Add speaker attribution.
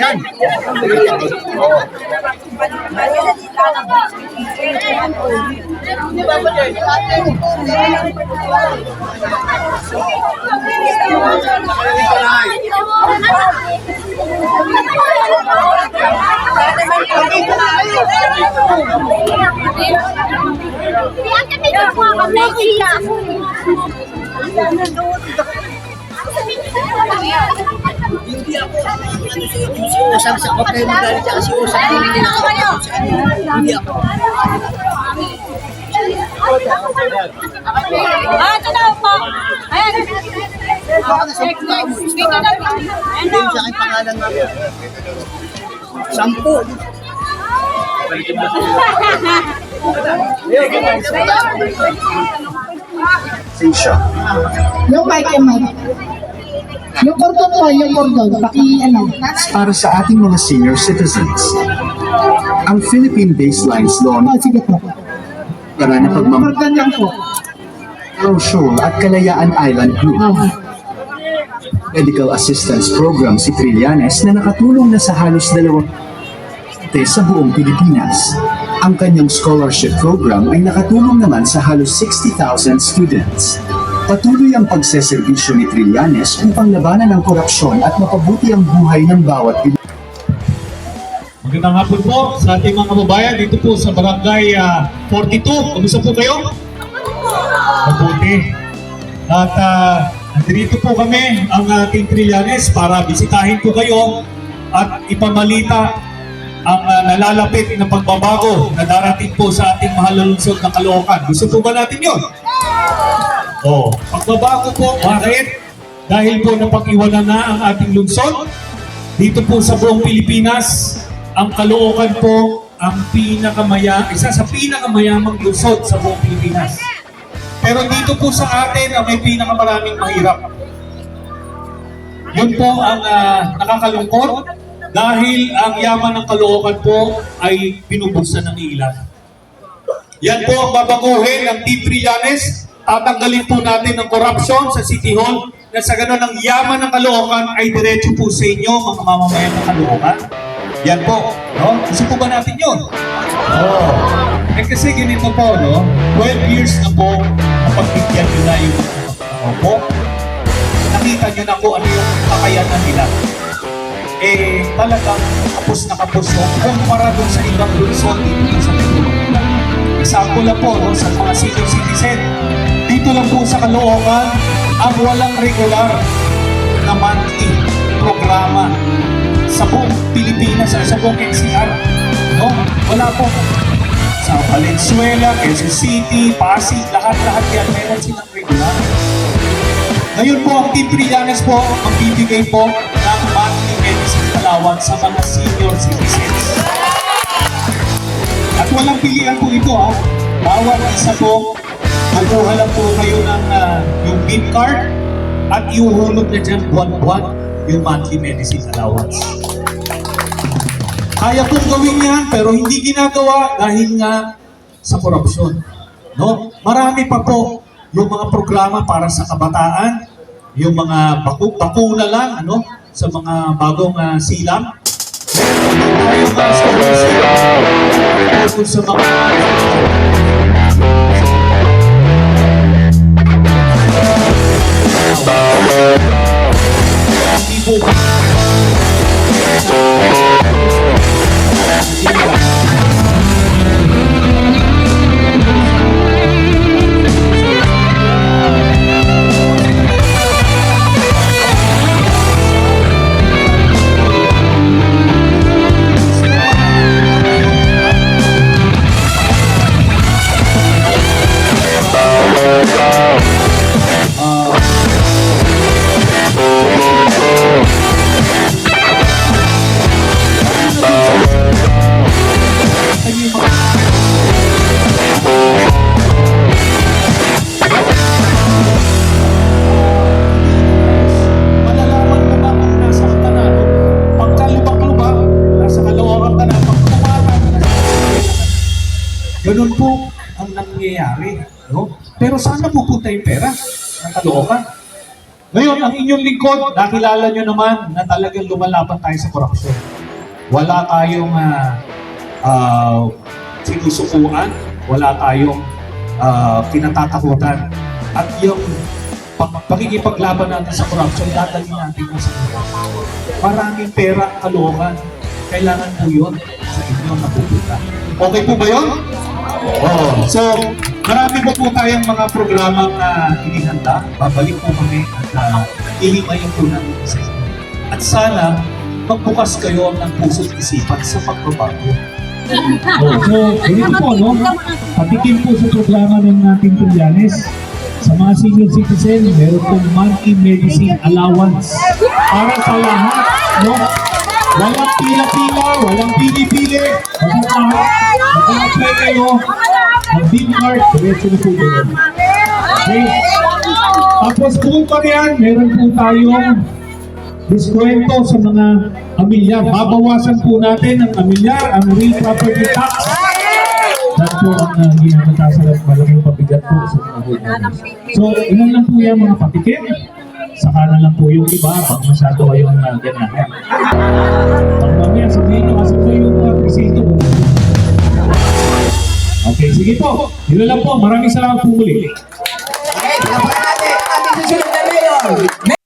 Speaker 1: Yan.
Speaker 2: Hindi si Usang sa kapag kayo magalit siya si Usang hindi na ako Hindi ako.
Speaker 3: Ah, ito na po. Ayan. Dito na. Na.
Speaker 2: sa akin pangalan namin. Sampu.
Speaker 4: Yung mic, yung mic. Yung cordon po, yung cordon. Paki, ano.
Speaker 5: para sa ating mga senior citizens. Ang Philippine Baselines Loan
Speaker 4: Oh, sige po.
Speaker 5: para na pagmamahal
Speaker 4: cordon lang po.
Speaker 5: Shoal at Kalayaan Island Group.
Speaker 4: Ah.
Speaker 5: Medical Assistance Program si Trillanes na nakatulong na sa halos dalawang sa buong Pilipinas. Ang kanyang scholarship program ay nakatulong naman sa halos 60,000 students. Patuloy ang pagseserbisyo ni Trillanes upang labanan ang korupsyon at mapabuti ang buhay ng bawat Pilipino.
Speaker 6: Magandang hapon po sa ating mga kababayan dito po sa Barangay ah, 42. Kamusta po kayo? Mabuti. At uh, nandito po kami, ang ating Trillanes, para bisitahin po kayo at ipamalita ang ah, nalalapit na pagbabago na darating po sa ating mahal na lungsod ng Caloocan. Gusto po ba natin yun? Oh, pagbabago po, bakit? Dahil po napag-iwanan na ang ating lungsod, dito po sa buong Pilipinas, ang Caloocan po ang pinakamaya, isa sa pinakamayamang lungsod sa buong Pilipinas. Pero dito po sa atin ang may pinakamaraming mahirap. Yun po ang ah, nakakalungkot dahil ang yaman ng Caloocan po ay pinubuksan ng ilan. Yan po ang babaguhin ng Team Trillanes. Tatanggalin po natin ang corruption sa City Hall na sa ganun ang yaman ng Caloocan ay diretso po sa inyo mga mamamayan ng Caloocan. Yan po. No? Gusto po ba natin yun? Oo. Eh kasi ganito po, no? 12 years na po napagbigyan nyo na yung mga po. Nakita nyo na po ano yung kakayanan nila. Eh, talagang kapos na kapos no? kumpara doon sa ibang lungsod dito sa Manila. Example lang po no, sa mga senior citizen. Dito lang po sa Caloocan, ang walang regular na monthly programa sa buong Pilipinas at sa buong NCR. No? Wala po. Sa Valenzuela, Quezon City, Pasig, lahat-lahat yan meron silang regular. Ngayon po, ang Team Trillanes po, ang bibigay po ng monthly medicine allowance sa mga senior citizens. At walang pilihan po ito ha. Bawat isa po, kukuha lang po kayo ng ah, yung BIM card at iuhulog na dyan buwan-buwan yung monthly medicine allowance. Kaya pong gawin yan, pero hindi ginagawa dahil nga sa korupsyon. No? Marami pa po yung mga programa para sa kabataan, yung mga baku bakuna lang, ano, sa mga bagong ah, silang. Meron tayo mga sa mga Pero saan na pupunta yung pera ng kalookan?
Speaker 7: Ngayon, ang inyong lingkod, nakilala nyo naman na talagang lumalaban tayo sa korupsyon. Wala tayong uh, uh, sinusukuan, wala tayong uh, kinatatakutan. At yung pag natin sa korupsyon, dadalhin natin mo sa mga. Maraming pera at kalokan. Kailangan po yun sa inyo napupunta. Okay po ba yun? Oo. So, marami po po tayong mga programang uh, inihanda. Babalik po kami at uh, ihimayin po namin sa inyo. At sana, magbukas kayo ng puso't isipan sa pagbabago.
Speaker 6: Oh, so, ganito po, no? Patikim po sa programa ng ating Trillanes. Sa mga senior citizen, meron pong monthly medicine allowance para sa lahat, no? Walang pila-pila, walang pili-pili. Mag-apply kayo, mag-big card, diretso na. Okay? Tapos po pa yan, meron po tayong diskwento sa mga amilyar. Babawasan po natin ang amilyar, ang real property tax. Yan po ang uh, ginamatasan at malaking pabigat po sa mga homeowners. So, ilan lang po yan mga patikim. Saka na lang po yung iba pag masyado kayong uh, ganahan. Pag mamaya sabihin nyo, asan po yung mga presinto? dito. Yun lang po. Maraming salamat po muli. Okay, natin ang ating susunod na.